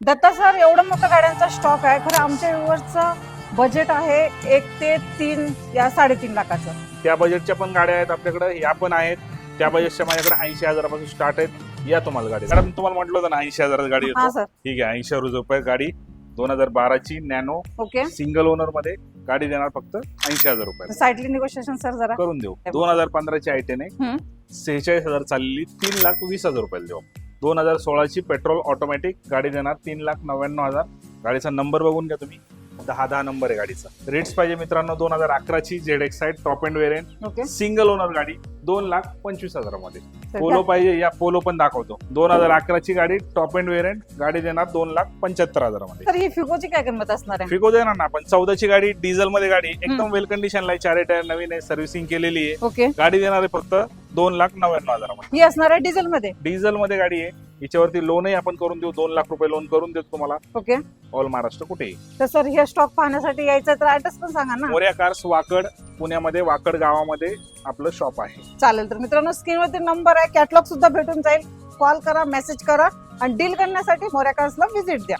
Datta sir एवढं मोठं गाड्यांचा स्टॉक आहे. खरं आमच्या व्ह्युअर्सचं बजेट आहे एक ते तीन या साडेतीन लाखाचं. त्या बजेटच्या पण गाड्या आहेत आपल्याकडे या पण आहेत. त्या बजेटच्या माझ्याकडे ऐंशी हजारापासून स्टार्ट आहेत. या तुम्हाला गाडी. मॅडम तुम्हाला म्हटलं होतं ना ऐंशी हजाराची गाडी हा येतो. सर ठीक आहे ऐंशी हजार रुपये गाडी. दोन हजार बाराची नॅनो ओके. सिंगल ओनरमध्ये गाडी देणार फक्त ऐंशी हजार रुपये. साईडली निगोशिएशन सर जरा. करून देऊ. दोन हजार पंधराची आय टेन हम्म. आहे सेहेचाळीस हजार चाललेली तीन लाख वीस हजार रुपयाला देऊ दोन हजार सोळाची पेट्रोल ऑटोमॅटिक गाडी देणार तीन लाख नव्याण्णव हजार. गाडीचा नंबर बघून घ्या तुम्ही. दहा दहा नंबर आहे गाडीचा. रेट्स पाहिजे मित्रांनो दोन हजार अकराची जेड एक्स आहे top and variant okay. Single owner गाडी दोन लाख पंचवीस हजारामध्ये. सर, पोलो पाहिजे या पोलो पण दाखवतो. दोन हजार अकराची गाडी टॉप अँड वेरियंट गाडी देणार दोन लाख पंच्याहत्तर हजारामध्ये. तर ही फिगोची काय किंमत असणार आहे? फिको देणार ना आपण चौदाची गाडी डिझेल मध्ये गाडी एकदम वेल कंडिशनला आहे चार टायर नवीन आहे सर्व्हिसिंग केलेली आहे. ओके. गाडी देणार आहे फक्त दोन लाख नव्याण्णव हजारामध्ये. ही असणार आहे डिझेल मध्ये डिझेल मध्ये गाडी आहे याच्यावरती लोनही आपण करून देऊ. दोन लाख रुपये लोन करून देतो तुम्हाला. ओके. ऑल महाराष्ट्र कुठेही. तर सर हे स्टॉक पाहण्यासाठी यायचं तर ऍड्रेस पण सांगा ना. मोर्या कार्स वाकड पुण्यामध्ये वाकड गावामध्ये आपलं शॉप आहे. चालेल तर मित्रांनो स्क्रीनवरती नंबर आहे. कॅटलॉग सुद्धा भेटून जाईल. कॉल करा मेसेज करा आणि डील करण्यासाठी मोऱ्या कार्सला व्हिजिट द्या.